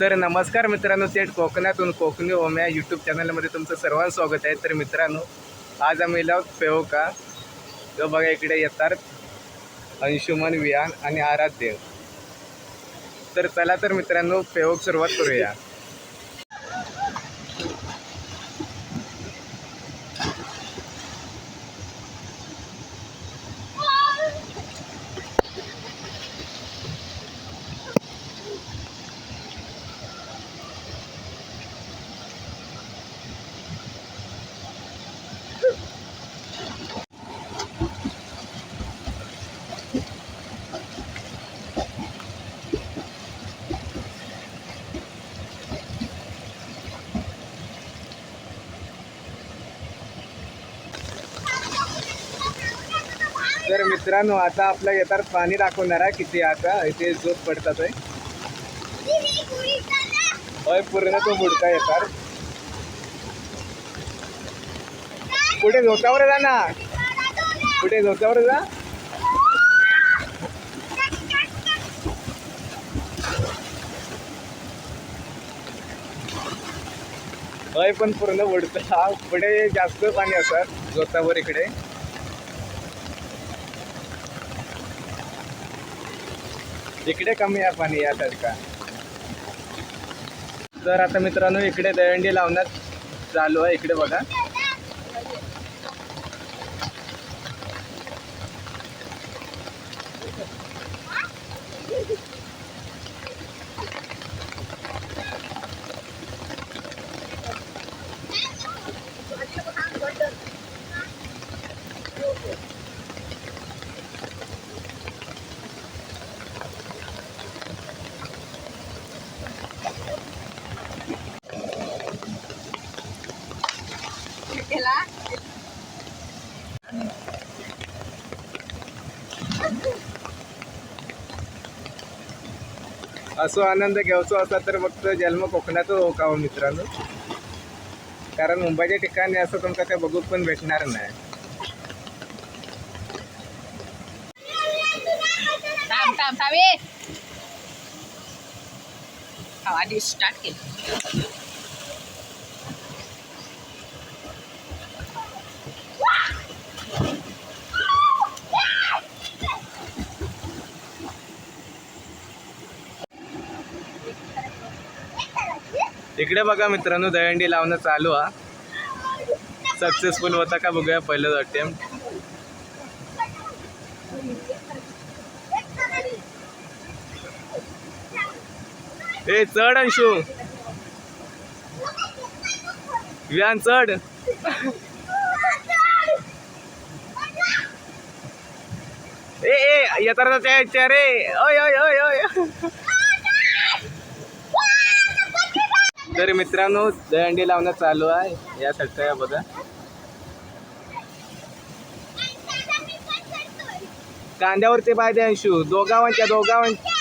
तर नमस्कार मित्रांनो थेट कोकणातून कोकणी ओम्या यूट्यूब चॅनलमध्ये तुमचं सर्वांचं स्वागत आहे. तर मित्रांनो आज आम्ही लावत पेव का? तो बघा इकडे येतात अंशुमन वियान आणि आराध्य. तर चला तर मित्रांनो पेवक सुरुवात करूया. तर मित्रांनो आता आपल्या येतात पाणी दाखवणार आहे किती आता इथे झोप पडतात आहे होय पूर्ण तो बुडका येतात. कुठे झोतावर जा ना. कुठे झोक्यावर जा. होय पण पूर्ण बुडतं. हा पुढे जास्त पाणी असतात झोतावर इकडे. इकडे कमी आहे पाणी या सारखा तर आता मित्रांनो इकडे दहंडी लावण्यात चालू आहे. इकडे बघा. असो आनंद घ्यायचो असा तर फक्त जन्म कोकणातच हो का हो मित्रांनो? कारण मुंबईच्या ठिकाणी असं तुमका काय बघूक पण भेटणार नाही. स्टार्ट केलं. इकडे बघा मित्रांनो दहंडी लावणं चालू हा. सक्सेसफुल होता का बघूया पहिलं अटेम्प्ट ए चढ अंशू. व्यान चढ. ए ए येताना त्या रे. ओय ओय ओय ओय. तर मित्रांनो दहंडी लावणं चालू आहे. या सगळ्या बघा. कांद्यावरती पाय द्या दोघावांच्या दोघावांच्या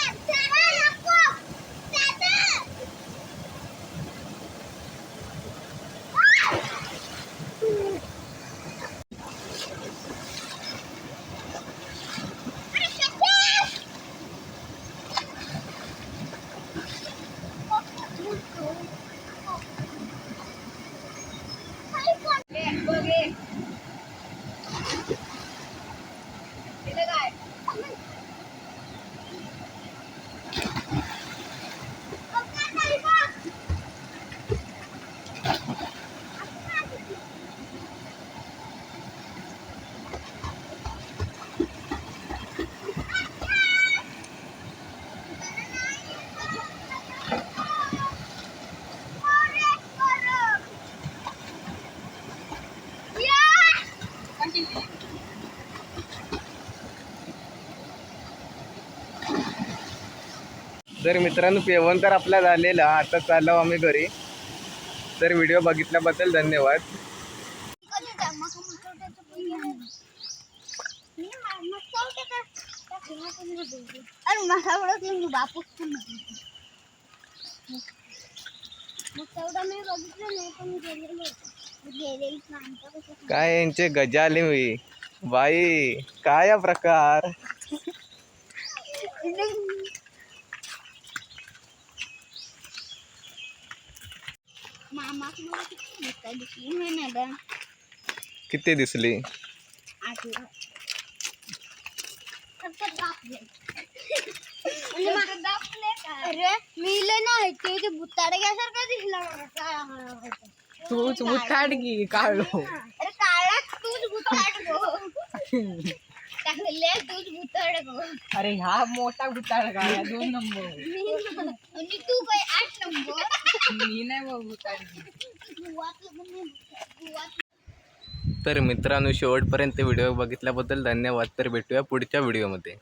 तर मित्रांनो पेवण तर आपला झालेला. आता चाललो आम्ही घरी. तर व्हिडिओ बघितल्याबद्दल धन्यवाद. काय यांचे गजाले? मी बाई काय प्रकार मागं मला किती दिसतं? दिसली नाही ना गं. किती दिसली आठवलं. फक्त दाबले. म्हणजे मा- अरे मी नाही ते ते भुताडग्यासारखं दिसला. तूच काढलो अरे हा मोठा भुताड का या दोन नंबर. आणि तू काय मी नाही बघू तर मित्रांनो शेवटपर्यंत व्हिडिओ बघितल्याबद्दल धन्यवाद. तर भेटूया पुढच्या व्हिडिओमध्ये.